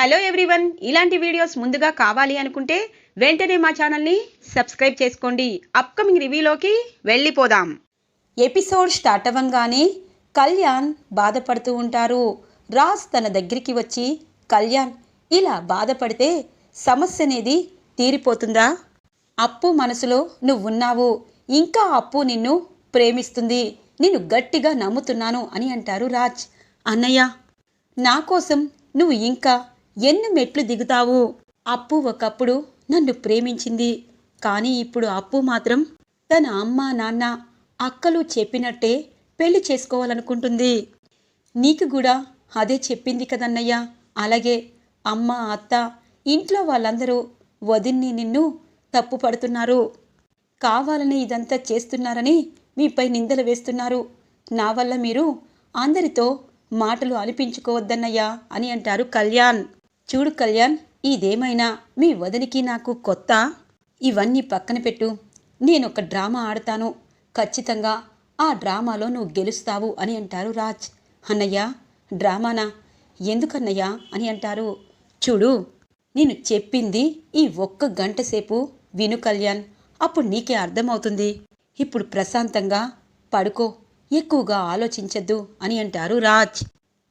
Hello everyone. ఇలాంటి videos ముందుగా కావాలి అనుకుంటే వెంటనే మా ఛానల్ని సబ్స్క్రైబ్ చేసుకోండి. అప్కమింగ్ రివ్యూలోకి వెళ్ళిపోదాం. ఎపిసోడ్ స్టార్ట్ అవ్వంగానే కళ్యాణ్ బాధపడుతూ ఉంటారు. రాజ్ తన దగ్గరికి వచ్చి కళ్యాణ్ ఇలా బాధపడితే సమస్య అనేది తీరిపోతుందా? అప్పు మనసులో నువ్వున్నావు. ఇంకా అప్పు నిన్ను ప్రేమిస్తుంది. నిన్ను గట్టిగా నమ్ముతున్నాను అని అంటారు రాజ్. అన్నయ్య నా కోసం నువ్వు ఇంకా ఎన్ని మెట్లు దిగుతావు? అప్పు ఒకప్పుడు నన్ను ప్రేమించింది. కానీ ఇప్పుడు అప్పు మాత్రం తన అమ్మ నాన్న అక్కలు చెప్పినట్టే పెళ్ళి చేసుకోవాలనుకుంటుంది. నీకు కూడా అదే చెప్పింది కదన్నయ్య. అలాగే అమ్మ అత్త ఇంట్లో వాళ్ళందరూ వదిన్ని నిన్ను తప్పు పడుతున్నారు. కావాలని ఇదంతా చేస్తున్నారని మీపై నిందలు వేస్తున్నారు. నా వల్ల మీరు అందరితో మాటలు అనిపించుకోవద్దన్నయ్యా అని అంటారు కళ్యాణ్. చూడు కళ్యాణ్ ఇదేమైనా? మీ వదినికి నాకు కొత్త? ఇవన్నీ పక్కన పెట్టు. నేను ఒక డ్రామా ఆడతాను. ఖచ్చితంగా ఆ డ్రామాలో నువ్వు గెలుస్తావు అని అంటారు రాజ్. అన్నయ్య డ్రామానా? ఎందుకన్నయ్య అని అంటారు. చూడు నేను చెప్పింది ఈ ఒక్క గంట సేపు విను కళ్యాణ్. అప్పుడు నీకే అర్థమవుతుంది. ఇప్పుడు ప్రశాంతంగా పడుకో. ఎక్కువగా ఆలోచించద్దు అని అంటారు రాజ్.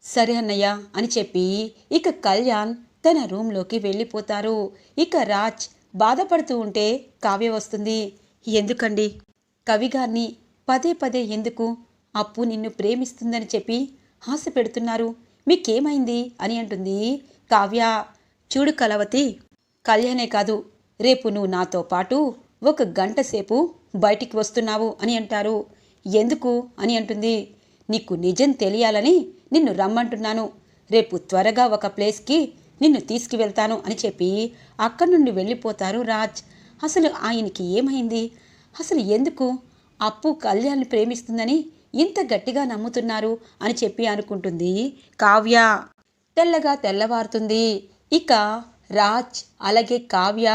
సరే అన్నయ్య అని చెప్పి ఇక కళ్యాణ్ తన రూంలోకి వెళ్ళిపోతారు. ఇక రాజ్ బాధపడుతూ ఉంటే కావ్య వస్తుంది. ఎందుకండి? కవిగారిని పదే పదే ఎందుకు అప్పు నిన్ను ప్రేమిస్తుందని చెప్పి ఆశ పెడుతున్నారు. మీకేమైంది? అని అంటుంది కావ్య. చూడు కలవతి కళ్యాణే కాదు రేపు నువ్వు నాతో పాటు ఒక గంట సేపు బయటికి వస్తున్నావు అని అంటారు. ఎందుకు? అని అంటుంది. నీకు నిజం తెలియాలని నిన్ను రమ్మంటున్నాను. రేపు త్వరగా ఒక ప్లేస్కి నిన్ను తీసుకువెళ్తాను అని చెప్పి అక్కడి నుండి వెళ్ళిపోతారు రాజ్. అసలు ఆయనకి ఏమైంది? అసలు ఎందుకు? అప్పు కళ్యాణ్ని ప్రేమిస్తుందని ఇంత గట్టిగా నమ్ముతున్నారు అని చెప్పి అనుకుంటుంది కావ్య. తెల్లగా తెల్లవారుతుంది. ఇక రాజ్ అలాగే కావ్య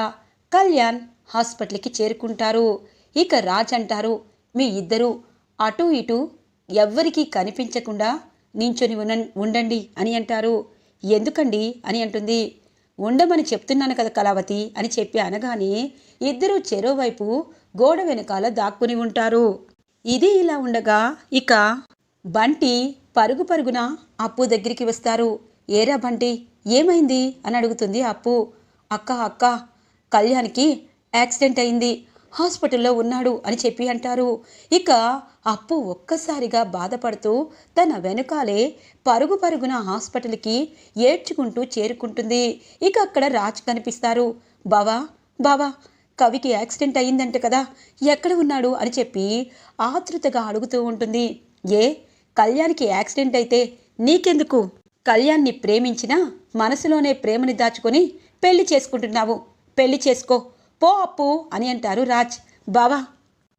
కళ్యాణ్ హాస్పిటల్కి చేరుకుంటారు. ఇక రాజ్ అంటారు మీ ఇద్దరు అటు ఇటు ఎవ్వరికీ కనిపించకుండా నించొని ఉన్న ఉండండి అని అంటారు. ఎందుకండి? అని అంటుంది. ఉండమని చెప్తున్నాను కదా కళావతి అని చెప్పి అనగానే ఇద్దరూ చెరోవైపు గోడ వెనకాల దాక్కుని ఉంటారు. ఇది ఇలా ఉండగా ఇక బంటి పరుగు పరుగున అప్పు దగ్గరికి వస్తారు. ఏరా బంటి ఏమైంది? అని అడుగుతుంది అప్పు. అక్క అక్క కళ్యాణ్కి యాక్సిడెంట్ అయింది. హాస్పిటల్లో ఉన్నాడు అని చెప్పి అంటారు. ఇక అప్పు ఒక్కసారిగా బాధపడుతూ తన వెనుకాలే పరుగు పరుగున హాస్పిటల్కి ఏడ్చుకుంటూ చేరుకుంటుంది. ఇక అక్కడ రాజ్ కనిపిస్తారు. బావా బావా కవికి యాక్సిడెంట్ అయ్యిందంట కదా ఎక్కడ ఉన్నాడు? అని చెప్పి ఆతృతగా అడుగుతూ ఉంటుంది. ఏ కళ్యాణ్కి యాక్సిడెంట్ అయితే నీకెందుకు? కళ్యాణ్ని ప్రేమించినా మనసులోనే ప్రేమని దాచుకొని పెళ్ళి చేసుకుంటున్నావు. పెళ్ళి చేసుకో. పో అప్పు అని అంటారు రాజ్. బావా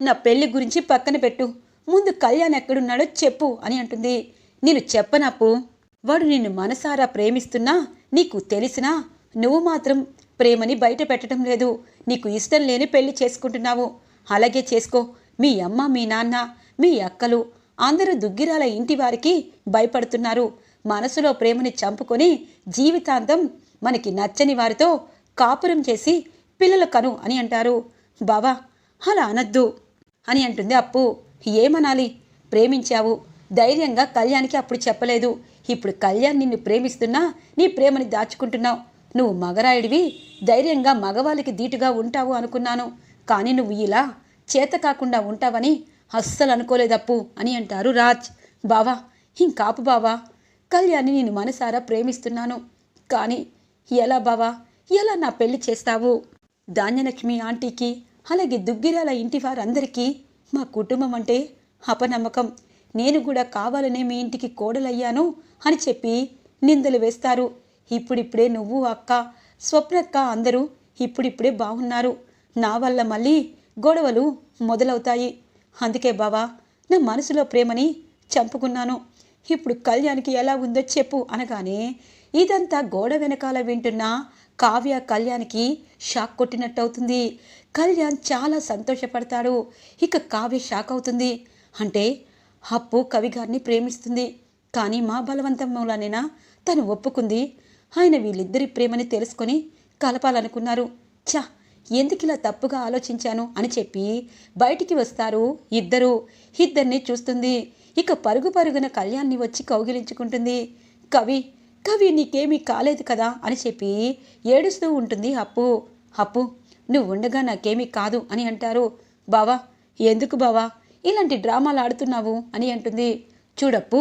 నా పెళ్ళి గురించి పక్కన పెట్టు. ముందు కళ్యాణ్ ఎక్కడున్నాడో చెప్పు అని అంటుంది. నేను చెప్పనప్పు వాడు నిన్ను మనసారా ప్రేమిస్తున్నా? నీకు తెలిసినా? నువ్వు మాత్రం ప్రేమని బయట పెట్టడం లేదు. నీకు ఇష్టం లేని పెళ్ళి చేసుకుంటున్నావు. అలాగే చేసుకో. మీ అమ్మ మీ నాన్న మీ అక్కలు అందరూ దుగ్గిరాల ఇంటి వారికి భయపడుతున్నారు. మనసులో ప్రేమని చంపుకొని జీవితాంతం మనకి నచ్చని వారితో కాపురం చేసి పిల్లలు కను అని అంటారు. బావా అలా అనద్దు. అని అంటుంది అప్పు. ఏమనాలి? ప్రేమించావు. ధైర్యంగా కళ్యాణ్కి అప్పుడు చెప్పలేదు. ఇప్పుడు కళ్యాణ్ నిన్ను ప్రేమిస్తున్నా నీ ప్రేమని దాచుకుంటున్నావు. నువ్వు మగరాయుడివి ధైర్యంగా మగవాళ్ళకి దీటుగా ఉంటావు అనుకున్నాను. కానీ నువ్వు ఇలా చేత కాకుండా ఉంటావని అస్సలు అనుకోలేదప్పు అని అంటారు రాజ్. బావా ఇంకాపు బావా. కళ్యాణ్ని నేను మనసారా ప్రేమిస్తున్నాను. కానీ ఎలా బావా? ఎలా నా పెళ్ళి చేస్తావు? ధాన్యలక్ష్మి ఆంటీకి అలాగే దుగ్గిరాల ఇంటి వారందరికీ మా కుటుంబం అంటే అపనమ్మకం. నేను కూడా కావాలనే మీ ఇంటికి కోడలయ్యాను అని చెప్పి నిందలు వేస్తారు. ఇప్పుడిప్పుడే నువ్వు అక్క స్వప్నక్క అందరూ ఇప్పుడిప్పుడే బాగున్నారు నా వల్ల మళ్ళీ గొడవలు మొదలవుతాయి. అందుకే బావా నా మనసులో ప్రేమని చంపుకున్నాను. ఇప్పుడు కళ్యాణ్కి ఎలా ఉందో చెప్పు అనగానే ఇదంతా గోడ వెనకాల వింటున్న కావ్య కళ్యాణ్కి షాక్ కొట్టినట్టు అవుతుంది కళ్యాణ్ చాలా సంతోషపడతాడు. ఇక కావ్య షాక్ అవుతుంది. అంటే అప్పు కవి గారిని ప్రేమిస్తుంది. కానీ మా బలవంతం మూలానేనా? తను ఒప్పుకుంది. ఆయన వీళ్ళిద్దరి ప్రేమని తెలుసుకొని కలపాలనుకున్నారు. ఛ! ఎందుకు ఇలా తప్పుగా ఆలోచించాను అని చెప్పి బయటికి వస్తారు ఇద్దరు. ఇద్దరిని చూస్తుంది. ఇక పరుగు పరుగున కళ్యాణ్ని వచ్చి కౌగిలించుకుంటుంది. కవి కవి నీకేమీ కాలేదు కదా అని చెప్పి ఏడుస్తూ ఉంటుంది అప్పు. అప్పు నువ్వు ఉండగా నాకేమీ కాదు అని అంటారు. బావా ఎందుకు బావా? ఇలాంటి డ్రామాలు ఆడుతున్నావు అని అంటుంది. చూడప్పు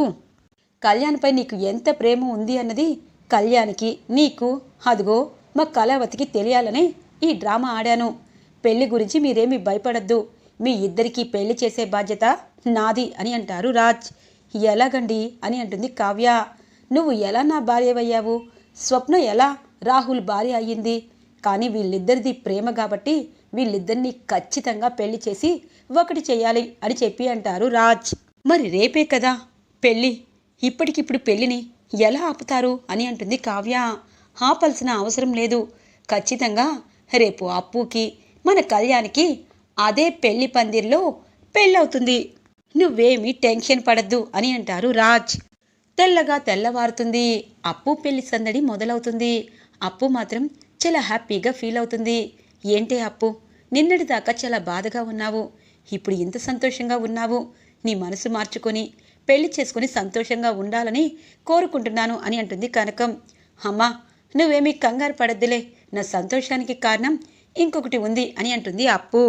కళ్యాణ్పై నీకు ఎంత ప్రేమ ఉంది అన్నది కళ్యాణ్కి నీకు అదిగో మా కళావతికి తెలియాలని ఈ డ్రామా ఆడాను. పెళ్ళి గురించి మీరేమీ భయపడద్దు. మీ ఇద్దరికీ పెళ్ళి చేసే బాధ్యత నాది అని అంటారు రాజ్. ఎలాగండి అని అంటుంది కావ్య. నువ్వు ఎలా నా భార్యవయ్యావు? స్వప్న ఎలా? రాహుల్ భార్య అయ్యింది. కానీ వీళ్ళిద్దరిది ప్రేమ కాబట్టి వీళ్ళిద్దరిని ఖచ్చితంగా పెళ్ళి చేసి ఒకటి చేయాలి అని చెప్పి అంటారు రాజ్. మరి రేపే కదా? పెళ్ళి. ఇప్పటికిప్పుడు పెళ్ళిని ఎలా ఆపుతారు అని అంటుంది కావ్య. ఆపాల్సిన అవసరం లేదు. ఖచ్చితంగా రేపు అప్పుకి మన కళ్యాణ్కి అదే పెళ్ళి పందిర్లో పెళ్ళవుతుంది. నువ్వేమీ టెన్షన్ పడద్దు అని అంటారు రాజ్. తెల్లగా తెల్లవారుతుంది. అప్పు పెళ్ళి సందడి మొదలవుతుంది. అప్పు మాత్రం చాలా హ్యాపీగా ఫీల్ అవుతుంది. ఏంటే అప్పు? నిన్నటి దాకా చాలా బాధగా ఉన్నావు. ఇప్పుడు ఇంత సంతోషంగా ఉన్నావు. నీ మనసు మార్చుకొని పెళ్ళి చేసుకుని సంతోషంగా ఉండాలని కోరుకుంటున్నాను అని అంటుంది కనకం. అమ్మా నువ్వేమీ కంగారు పడద్దులే. నా సంతోషానికి కారణం ఇంకొకటి ఉంది అని అంటుంది అప్పు.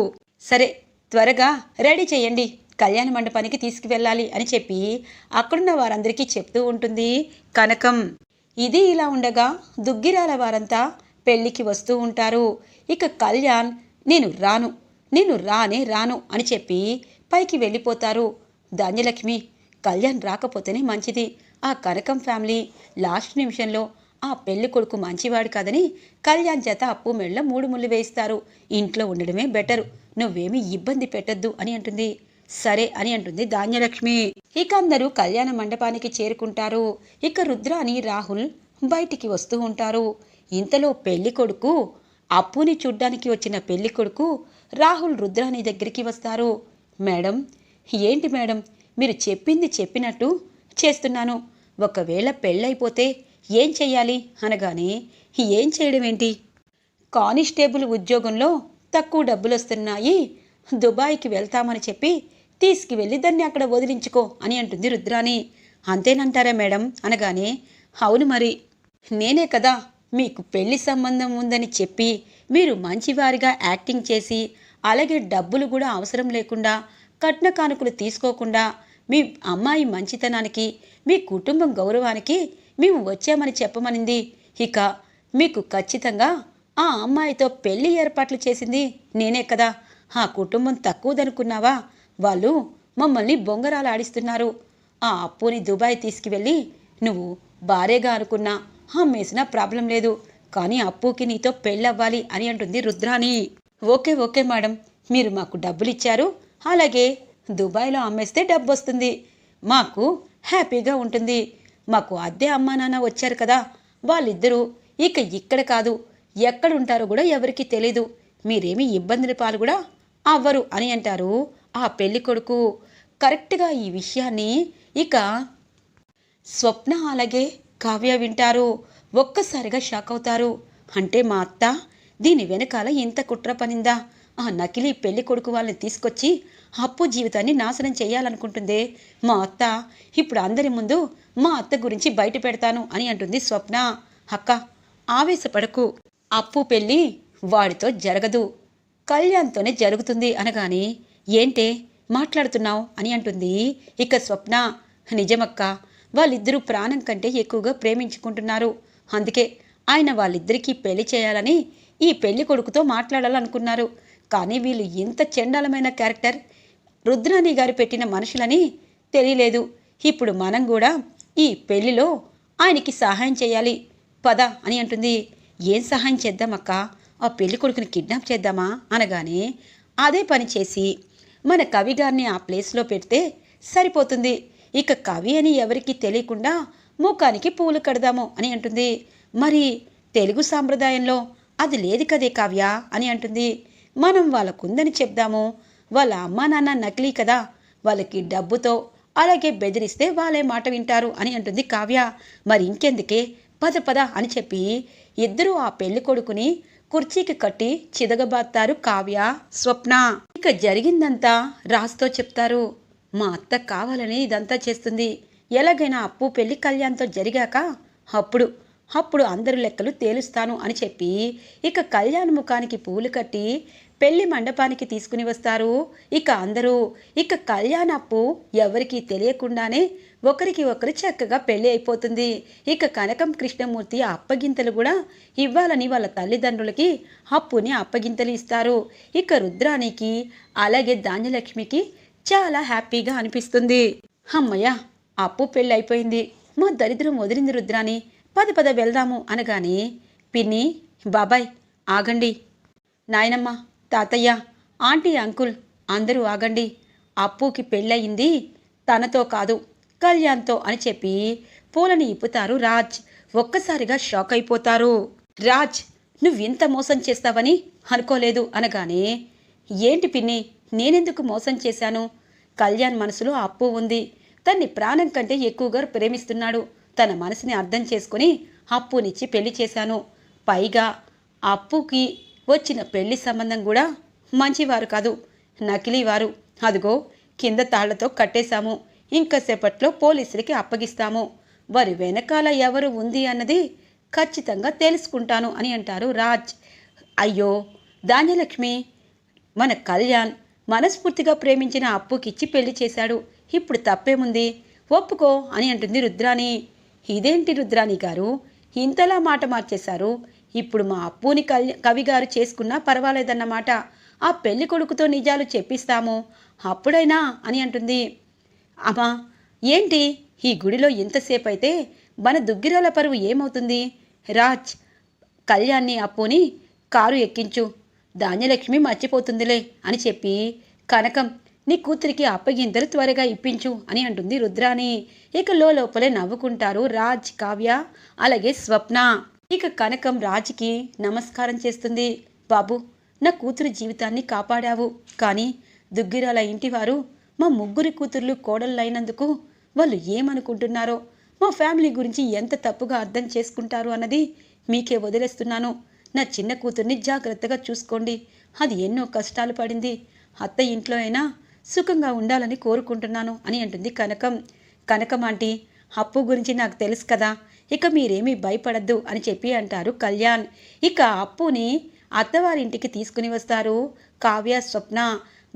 సరే త్వరగా రెడీ చేయండి. కళ్యాణ మండపానికి తీసుకువెళ్ళాలి అని చెప్పి అక్కడున్న వారందరికీ చెప్తూ ఉంటుంది. కనకం ఇది ఇలా ఉండగా దుగ్గిరాల వారంతా పెళ్ళికి వస్తూ ఉంటారు. ఇక కళ్యాణ్ నేను రాను నేను రానే రాను అని చెప్పి పైకి వెళ్ళిపోతారు. ధాన్యలక్ష్మి కళ్యాణ్ రాకపోతేనే మంచిది. ఆ కనకం ఫ్యామిలీ లాస్ట్ నిమిషంలో ఆ పెళ్ళి కొడుకు మంచివాడు కాదని కళ్యాణ్ చేత అప్పు మెళ్ళ మూడు ముళ్ళు వేయిస్తారు. ఇంట్లో ఉండడమే బెటరు. నువ్వేమీ ఇబ్బంది పెట్టద్దు అని అంటుంది. సరే అని అంటుంది ధాన్యలక్ష్మి. ఇక అందరూ కళ్యాణ మండపానికి చేరుకుంటారు. ఇక రుద్రాని రాహుల్ బయటికి వస్తూ ఉంటారు. ఇంతలో పెళ్ళి కొడుకు అప్పుని చూడ్డానికి వచ్చిన పెళ్ళి కొడుకు రాహుల్ రుద్రాని దగ్గరికి వస్తారు. మేడం ఏంటి మేడం? మీరు చెప్పింది చెప్పినట్టు చేస్తున్నాను. ఒకవేళ పెళ్ళైపోతే ఏం చెయ్యాలి? అనగానే ఏం చేయడం ఏంటి? కానిస్టేబుల్ ఉద్యోగంలో తక్కువ డబ్బులు వస్తున్నాయి దుబాయ్కి వెళ్తామని చెప్పి తీసుకువెళ్ళి దాన్ని అక్కడ వదిలించుకో అని అంటుంది రుద్రాని అంతేనంటారా మేడం? అనగానే అవును మరి. నేనే కదా. మీకు పెళ్ళి సంబంధం ఉందని చెప్పి మీరు మంచివారిగా యాక్టింగ్ చేసి అలాగే డబ్బులు కూడా అవసరం లేకుండా కట్న కానుకలు తీసుకోకుండా మీ అమ్మాయి మంచితనానికి మీ కుటుంబం గౌరవానికి మేము వచ్చామని చెప్పమనింది. ఇక మీకు ఖచ్చితంగా ఆ అమ్మాయితో పెళ్ళి ఏర్పాట్లు చేసింది నేనే కదా. ఆ కుటుంబం తక్కువదనుకున్నావా? వాళ్ళు మమ్మల్ని బొంగరాలు ఆడిస్తున్నారు ఆ అప్పుని దుబాయ్ తీసుకువెళ్ళి నువ్వు భార్యగా అనుకున్నా అమ్మేసినా ప్రాబ్లం లేదు. కానీ అప్పుకి నీతో పెళ్ళవ్వాలి అని అంటుంది రుద్రాణి. Okay okay madam. మీరు మాకు డబ్బులు ఇచ్చారు అలాగే దుబాయ్లో అమ్మేస్తే డబ్బు వస్తుంది మాకు హ్యాపీగా ఉంటుంది. మాకు అద్దె అమ్మా నాన్న వచ్చారు కదా. వాళ్ళిద్దరూ ఇక ఇక్కడ కాదు. ఎక్కడ ఉంటారో కూడా ఎవరికి తెలీదు. మీరేమీ ఇబ్బందుల పాలు కూడా అవ్వరు అని అంటారు ఆ పెళ్ళి కొడుకు కరెక్ట్గా ఈ విషయాన్ని ఇక స్వప్న అలాగే కావ్య వింటారు. ఒక్కసారిగా షాక్ అవుతారు. అంటే మా అత్త దీని వెనకాల ఇంత కుట్ర పనిందా? ఆ నకిలీ పెళ్ళి కొడుకు వాళ్ళని తీసుకొచ్చి అప్పు జీవితాన్ని నాశనం చేయాలనుకుంటుందే. మా అత్త ఇప్పుడు అందరి ముందు మా అత్త గురించి బయట పెడతాను అని అంటుంది స్వప్న. అక్క ఆవేశపడకు. అప్పు పెళ్ళి వాడితో జరగదు. కళ్యాణ్తోనే జరుగుతుంది అనగాని ఏంటే మాట్లాడుతున్నావు అని అంటుంది. ఇక స్వప్న నిజమక్క వాళ్ళిద్దరూ ప్రాణం కంటే ఎక్కువగా ప్రేమించుకుంటున్నారు. అందుకే ఆయన వాళ్ళిద్దరికీ పెళ్ళి చేయాలని ఈ పెళ్ళి కొడుకుతో మాట్లాడాలనుకున్నారు. కానీ వీళ్ళు ఇంత చండాలమైన క్యారెక్టర్ రుద్రాణి గారు పెట్టిన మనుషులని తెలియలేదు. ఇప్పుడు మనం కూడా ఈ పెళ్ళిలో ఆయనకి సహాయం చేయాలి. పద అని అంటుంది. ఏం సహాయం చేద్దామక్క ఆ పెళ్ళి కొడుకుని కిడ్నాప్ చేద్దామా? అనగానే అదే పని చేసి మన కవి గారిని ఆ ప్లేస్లో పెడితే సరిపోతుంది. ఇక కవి అని ఎవరికి తెలియకుండా ముఖానికి పూలు కడదాము అని అంటుంది. మరి తెలుగు సాంప్రదాయంలో అది లేదు కదే కావ్య అని అంటుంది. మనం వాళ్ళకుందని చెప్దాము. వాళ్ళ అమ్మ నాన్న నకిలీ కదా. వాళ్ళకి డబ్బుతో అలాగే బెదిరిస్తే వాళ్ళే మాట వింటారు అని అంటుంది కావ్య. మరి ఇంకెందుకే? పద పద అని చెప్పి ఇద్దరూ ఆ పెళ్ళి కొడుకుని కుర్చీకి కట్టి చిదగబాత్తారు కావ్య. స్వప్న ఇక జరిగిందంతా రాస్తో చెప్తారు. మా అత్త కావాలని ఇదంతా చేస్తుంది. ఎలాగైనా అప్పు పెళ్ళి కళ్యాణ్తో జరిగాక అప్పుడు అప్పుడు అందరు లెక్కలు తేలుస్తాను అని చెప్పి ఇక కళ్యాణ ముఖానికి పూలు కట్టి పెళ్ళి మండపానికి తీసుకుని వస్తారు. ఇక అందరూ ఇక కళ్యాణ అప్పు ఎవరికీ తెలియకుండానే ఒకరికి ఒకరు చక్కగా పెళ్ళి అయిపోతుంది. ఇక కనకం కృష్ణమూర్తి అప్పగింతలు కూడా ఇవ్వాలని వాళ్ళ తల్లిదండ్రులకి అప్పుని అప్పగింతలు ఇస్తారు. ఇక రుద్రానికి అలాగే ధాన్యలక్ష్మికి చాలా హ్యాపీగా అనిపిస్తుంది. అమ్మయ్య అప్పు పెళ్ళి అయిపోయింది. మా దరిద్రం వదిలింది రుద్రాని పద పద వెళ్దాము అనగానే పిన్ని బాబాయ్ ఆగండి. నాయనమ్మ తాతయ్య ఆంటీ అంకుల్ అందరూ ఆగండి. అప్పుకి పెళ్ళయింది తనతో కాదు. కళ్యాణ్తో అని చెప్పి పూలని ఇప్పుతారు రాజ్. ఒక్కసారిగా షాక్ అయిపోతారు. రాజ్ నువ్వింత మోసం చేస్తావని అనుకోలేదు అనగానే ఏంటి పిన్ని నేనెందుకు మోసం చేశాను? కళ్యాణ్ మనసులో అప్పు ఉంది. తన్ని ప్రాణం కంటే ఎక్కువగా ప్రేమిస్తున్నాడు. తన మనసుని అర్థం చేసుకుని అప్పునిచ్చి పెళ్ళి చేశాను. పైగా అప్పుకి వచ్చిన పెళ్ళి సంబంధం కూడా మంచివారు కాదు. నకిలీవారు. అదిగో కింద తాళ్ళతో కట్టేశాము. ఇంకసేపట్లో పోలీసులకి అప్పగిస్తాము. వారి వెనకాల ఎవరు ఉంది అన్నది ఖచ్చితంగా తెలుసుకుంటాను అని అంటారు రాజ్. అయ్యో ధాన్యలక్ష్మి! మన కళ్యాణ్ మనస్ఫూర్తిగా ప్రేమించిన అప్పుకిచ్చి పెళ్ళి చేశాడు. ఇప్పుడు తప్పేముంది? ఒప్పుకో అని అంటుంది రుద్రాణి. ఇదేంటి రుద్రాణి గారు? ఇంతలా మాట మార్చేశారు. ఇప్పుడు మా అప్పుని కళ్య కవిగారు చేసుకున్నా పర్వాలేదన్నమాట. ఆ పెళ్ళి కొడుకుతో నిజాలు చెప్పిస్తాము. అప్పుడైనా అని అంటుంది. అమ్మా ఏంటి? ఈ గుడిలో ఎంతసేపు అయితే మన దుగ్గిరాల పరువు ఏమవుతుంది? రాజ్ కళ్యాణ్ని అప్పుని కారు ఎక్కించు. ధాన్యలక్ష్మి మర్చిపోతుందిలే అని చెప్పి కనకం నీ కూతురికి అప్పగింతలు త్వరగా ఇప్పించు అని అంటుంది రుద్రాని ఇక లోపలే నవ్వుకుంటారు రాజ్ కావ్య అలాగే స్వప్న. ఇక కనకం రాజ్కి నమస్కారం చేస్తుంది. బాబు నా కూతురు జీవితాన్ని కాపాడావు. కానీ దుగ్గిరాల ఇంటివారు మా ముగ్గురి కూతుర్లు కోడళ్ళైనందుకు వాళ్ళు ఏమనుకుంటున్నారో మా ఫ్యామిలీ గురించి ఎంత తప్పుగా అర్థం చేసుకుంటారు అన్నది మీకే వదిలేస్తున్నాను. నా చిన్న కూతుర్ని జాగ్రత్తగా చూసుకోండి. అది ఎన్నో కష్టాలు పడింది. అత్త ఇంట్లో అయినా సుఖంగా ఉండాలని కోరుకుంటున్నాను అని అంటుంది కనకం. కనకం ఆంటీ అప్పు గురించి నాకు తెలుసు కదా ఇక మీరేమీ భయపడద్దు అని చెప్పి అంటారు కళ్యాణ్. ఇక అప్పుని అత్తవారింటికి తీసుకుని వస్తారు కావ్య స్వప్న.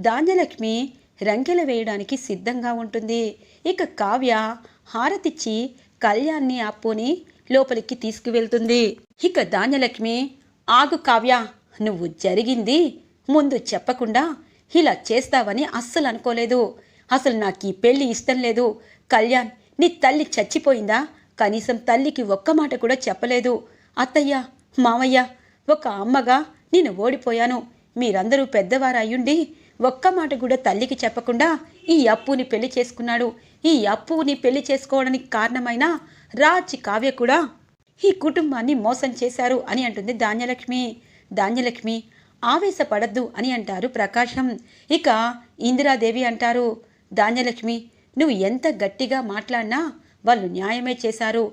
ధాన్యలక్ష్మి రంకెల వేయడానికి సిద్ధంగా ఉంటుంది. ఇక కావ్య హారతిచ్చి కళ్యాణ్ని అప్పుని లోపలికి తీసుకువెళ్తుంది. ఇక ధాన్యలక్ష్మి ఆగు కావ్య నువ్వు జరిగింది ముందు చెప్పకుండా ఇలా చేస్తావని అస్సలు అనుకోలేదు. అసలు నాకు ఈ పెళ్ళి ఇష్టం లేదు. కళ్యాణ్ నీ తల్లి చచ్చిపోయిందా? కనీసం తల్లికి ఒక్క మాట కూడా చెప్పలేదు. అత్తయ్య మామయ్య ఒక అమ్మగా నేను ఓడిపోయాను. మీరందరూ పెద్దవారు అయ్యుండి ఒక్క మాట కూడా తల్లికి చెప్పకుండా ఈ అప్పుని పెళ్ళి చేసుకున్నాడు. ఈ అప్పుని పెళ్ళి చేసుకోవడానికి కారణమైన రాజ్ కావ్య కూడా ఈ కుటుంబాన్ని మోసం చేశారు అని అంటుంది ధాన్యలక్ష్మి. ధాన్యలక్ష్మి ఆవేశపడద్దు అని అంటారు ప్రకాశం. ఇక ఇందిరాదేవి అంటారు ధాన్యలక్ష్మి నువ్వు ఎంత గట్టిగా మాట్లాడినా వాళ్ళు న్యాయమే చేశారు.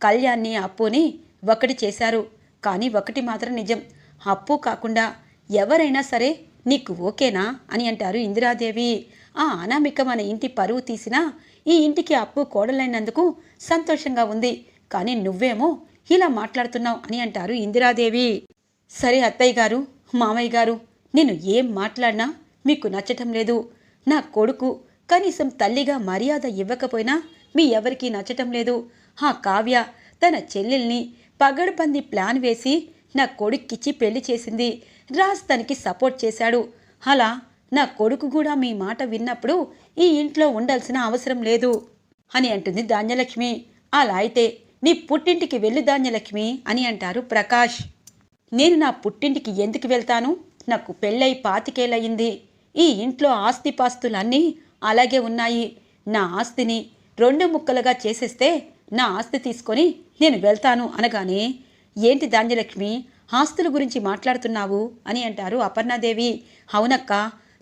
కళ్యాణ్ని అప్పుని ఒకటి చేశారు. కానీ ఒకటి మాత్రం నిజం. అప్పు కాకుండా ఎవరైనా సరే నీకు ఓకేనా? అని అంటారు ఇందిరాదేవి. ఆ అనామిక మన ఇంటి పరువు తీసినా ఈ ఇంటికి అప్పు కోడలైనందుకు సంతోషంగా ఉంది. కానీ నువ్వేమో ఇలా మాట్లాడుతున్నావు అని అంటారు ఇందిరాదేవి. సరే అత్తయ్య గారు మామయ్య గారు నేను ఏం మాట్లాడినా మీకు నచ్చటం లేదు. నా కొడుకు కనీసం తల్లిగా మర్యాద ఇవ్వకపోయినా మీ ఎవరికీ నచ్చటం లేదు. ఆ కావ్య తన చెల్లెల్ని పగడబంది ప్లాన్ వేసి నా కొడుక్కిచ్చి పెళ్ళి చేసింది. రాజ్ తనకి సపోర్ట్ చేశాడు. అలా నా కొడుకు కూడా మీ మాట విన్నప్పుడు ఈ ఇంట్లో ఉండాల్సిన అవసరం లేదు అని అంటుంది ధాన్యలక్ష్మి. అలా అయితే నీ పుట్టింటికి వెళ్ళి ధాన్యలక్ష్మి అని అంటారు ప్రకాష్. నేను నా పుట్టింటికి ఎందుకు వెళ్తాను? నాకు పెళ్ళై పాతికేలయ్యింది ఈ ఇంట్లో ఆస్తిపాస్తులన్నీ అలాగే ఉన్నాయి. నా ఆస్తిని రెండు ముక్కలుగా చేసేస్తే నా ఆస్తి తీసుకొని నేను వెళ్తాను అనగానే ఏంటి ధాన్యలక్ష్మి ఆస్తుల గురించి మాట్లాడుతున్నావు అని అంటారు అపర్ణాదేవి. అవునక్క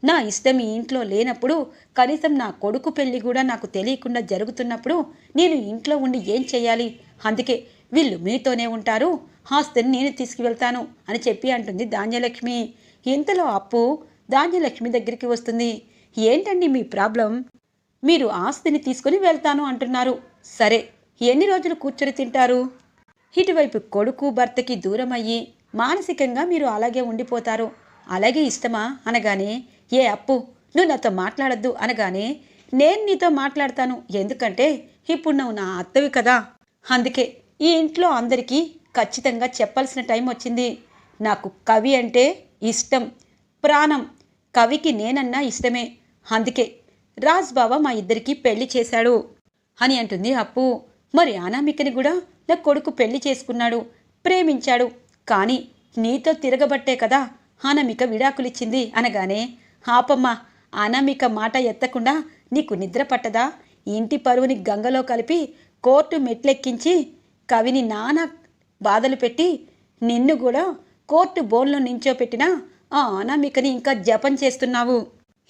నా ఇష్టం ఈ ఇంట్లో లేనప్పుడు కనీసం నా కొడుకు పెళ్ళి కూడా నాకు తెలియకుండా జరుగుతున్నప్పుడు నేను ఇంట్లో ఉండి ఏం చేయాలి? అందుకే వీళ్ళు మీతోనే ఉంటారు ఆస్తిని నేను తీసుకువెళ్తాను అని చెప్పి అంటుంది ధాన్యలక్ష్మి. ఇంతలో అప్పు ధాన్యలక్ష్మి దగ్గరికి వస్తుంది. ఏంటండి మీ ప్రాబ్లం? మీరు ఆస్తిని తీసుకుని వెళ్తాను అంటున్నారు. సరే ఎన్ని రోజులు కూర్చొని తింటారు? ఇటువైపు కొడుకు భర్తకి దూరం అయ్యి మానసికంగా మీరు అలాగే ఉండిపోతారు. అలాగే ఇష్టమా? అనగానే ఏ అప్పు నువ్వు నాతో మాట్లాడద్దు అనగానే నేను నీతో మాట్లాడతాను. ఎందుకంటే ఇప్పుడు నువ్వు నా అత్తవి కదా. అందుకే ఈ ఇంట్లో అందరికీ ఖచ్చితంగా చెప్పాల్సిన టైం వచ్చింది. నాకు కవి అంటే ఇష్టం. ప్రాణం. కవికి నేనన్నా ఇష్టమే. అందుకే రాజ్ బావ మా ఇద్దరికి పెళ్ళి చేశాడు. అని అంటుంది అప్పు. మరి అనామికని కూడా నా కొడుకు పెళ్ళి చేసుకున్నాడు. ప్రేమించాడు. కానీ నీతో తిరగబట్టే కదా అనామిక విడాకులిచ్చింది అనగానే ఆపమ్మా అనామిక మాట ఎత్తకుండా నీకు నిద్ర పట్టదా? ఇంటి పరువుని గంగలో కలిపి కోర్టు మెట్లెక్కించి కవిని నానా బాధలు పెట్టి నిన్ను కూడా కోర్టు బోన్లో నించోపెట్టిన ఆ అనామికని ఇంకా జపం చేస్తున్నావు.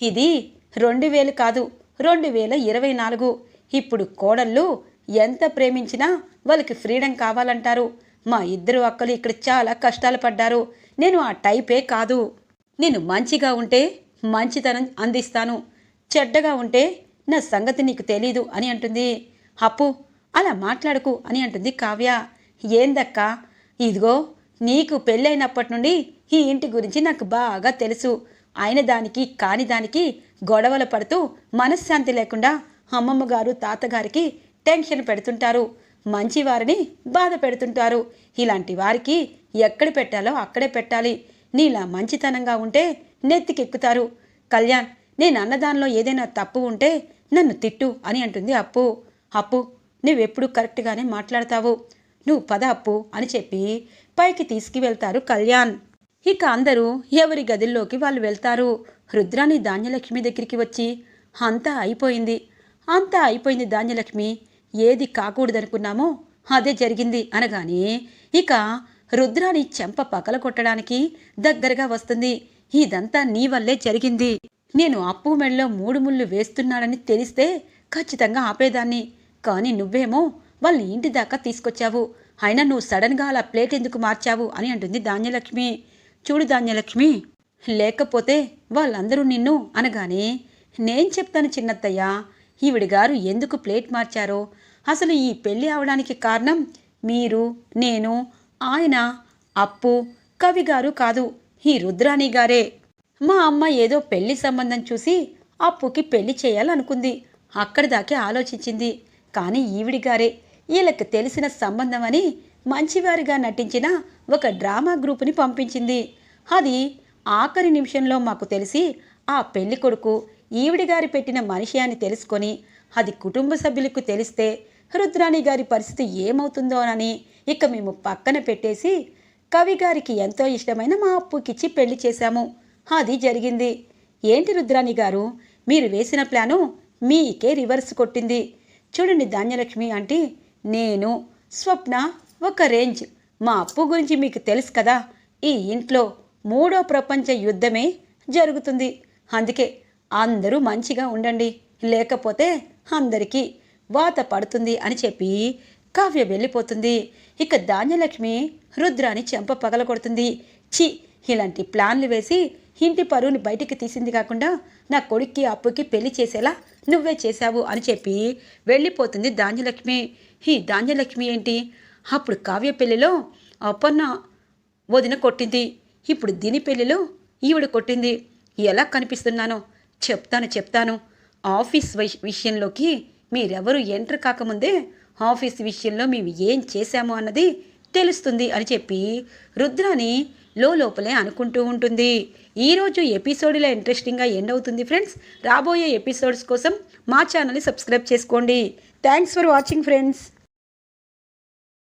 ఇది రెండు వేలు కాదు రెండు వేల ఇరవై నాలుగు. ఇప్పుడు కోడళ్ళు ఎంత ప్రేమించినా వాళ్ళకి ఫ్రీడమ్ కావాలంటారు. మా ఇద్దరు అక్కలు ఇక్కడ చాలా కష్టాలు పడ్డారు. నేను ఆ టైపే కాదు. నేను మంచిగా ఉంటే మంచితనం అందిస్తాను. చెడ్డగా ఉంటే నా సంగతి నీకు తెలీదు అని అంటుంది. అప్పు అలా మాట్లాడకు అని అంటుంది కావ్య. ఏందక్కా? ఇదిగో నీకు పెళ్ళైనప్పటి నుండి ఈ ఇంటి గురించి నాకు బాగా తెలుసు. అయిన దానికి కాని దానికి గొడవలు పడుతూ మనశ్శాంతి లేకుండా అమ్మమ్మగారు తాతగారికి టెన్షన్ పెడుతుంటారు. మంచివారిని బాధ పెడుతుంటారు. ఇలాంటి వారికి ఎక్కడ పెట్టాలో అక్కడే పెట్టాలి. నీలా మంచితనంగా ఉంటే నెత్తికెక్కుతారు. కళ్యాణ్ నేను అన్నదానిలో ఏదైనా తప్పు ఉంటే నన్ను తిట్టు అని అంటుంది అప్పు. అప్పు నువ్వెప్పుడు కరెక్ట్గానే మాట్లాడతావు. నువ్వు పద అప్పు అని చెప్పి పైకి తీసుకువెళ్తారు కళ్యాణ్. ఇక అందరూ ఎవరి గదిల్లోకి వాళ్ళు వెళ్తారు. రుద్రాని ధాన్యలక్ష్మి దగ్గరికి వచ్చి అంతా అయిపోయింది. అంతా అయిపోయింది ధాన్యలక్ష్మి. ఏది కాకూడదనుకున్నామో అదే జరిగింది అనగానే ఇక రుద్రాని చెంప పగల కొట్టడానికి దగ్గరగా వస్తుంది. ఇదంతా నీ వల్లే జరిగింది. నేను అప్పు మెడలో మూడు ముళ్ళు వేస్తున్నాడని తెలిస్తే ఖచ్చితంగా ఆపేదాన్ని. కానీ నువ్వేమో వాళ్ళని ఇంటి దాకా తీసుకొచ్చావు. అయినా నువ్వు సడన్గా అలా ప్లేట్ ఎందుకు మార్చావు అని అంటుంది ధాన్యలక్ష్మి. చూడు ధాన్యలక్ష్మి లేకపోతే వాళ్ళందరూ నిన్ను అనగానే నేను చెప్తాను చిన్నత్తయ్య ఈవిడి గారు ఎందుకు ప్లేట్ మార్చారో? అసలు ఈ పెళ్ళి అవడానికి కారణం మీరు నేను ఆయన అప్పు కవి గారు కాదు ఈ రుద్రాణి గారే. మా అమ్మ ఏదో పెళ్ళి సంబంధం చూసి అప్పుకి పెళ్ళి చేయాలనుకుంది. అక్కడి దాకే ఆలోచించింది. కానీ ఈవిడి గారే వీళ్ళకి తెలిసిన సంబంధం అని మంచివారిగా నటించిన ఒక డ్రామా గ్రూపుని పంపించింది. అది ఆఖరి నిమిషంలో మాకు తెలిసి ఆ పెళ్ళి కొడుకు ఈవిడి గారి పెట్టిన మనిషి అని తెలుసుకొని అది కుటుంబ సభ్యులకు తెలిస్తే రుద్రాణి గారి పరిస్థితి ఏమవుతుందోనని ఇక మేము పక్కన పెట్టేసి కవి గారికి ఎంతో ఇష్టమైన మా అప్పుకిచ్చి పెళ్ళి చేశాము. అది జరిగింది. ఏంటి రుద్రాణి గారు? మీరు వేసిన ప్లాను మీకే రివర్స్ కొట్టింది. చూడండి ధాన్యలక్ష్మి అంటే నేను స్వప్న ఒక రేంజ్. మా అప్పు గురించి మీకు తెలుసు కదా. ఈ ఇంట్లో మూడో ప్రపంచ యుద్ధమే జరుగుతుంది. అందుకే అందరూ మంచిగా ఉండండి. లేకపోతే అందరికీ వాత పడుతుంది అని చెప్పి కావ్య వెళ్ళిపోతుంది. ఇక ధాన్యలక్ష్మి రుద్రాని చెంప పగలగొడుతుంది చి ఇలాంటి ప్లాన్లు వేసి ఇంటి పరువుని బయటికి తీసింది కాకుండా నా కొడుక్కి అప్పుకి పెళ్ళి చేసేలా నువ్వే చేశావు అని చెప్పి వెళ్ళిపోతుంది ధాన్యలక్ష్మి. ఈ ధాన్యలక్ష్మి ఏంటి? అప్పుడు కావ్య పెళ్ళిలో అప్పన్న వదిన కొట్టింది. ఇప్పుడు దీని పెళ్ళిలో ఈవిడ కొట్టింది. ఎలా కనిపిస్తున్నానో? చెప్తాను చెప్తాను. ఆఫీస్ వై- విషయంలోకి మీరెవరు ఎంటర్ కాకముందే ఆఫీస్ విషయంలో మేము ఏం చేశాము అన్నది తెలుస్తుంది అని చెప్పి రుద్రాని లోపలే అనుకుంటూ ఉంటుంది. ఈరోజు ఎపిసోడ్లో ఇంట్రెస్టింగ్గా ఎండ్ అవుతుంది ఫ్రెండ్స్. రాబోయే ఎపిసోడ్స్ కోసం మా ఛానల్ని సబ్స్క్రైబ్ చేసుకోండి. Thanks for watching friends.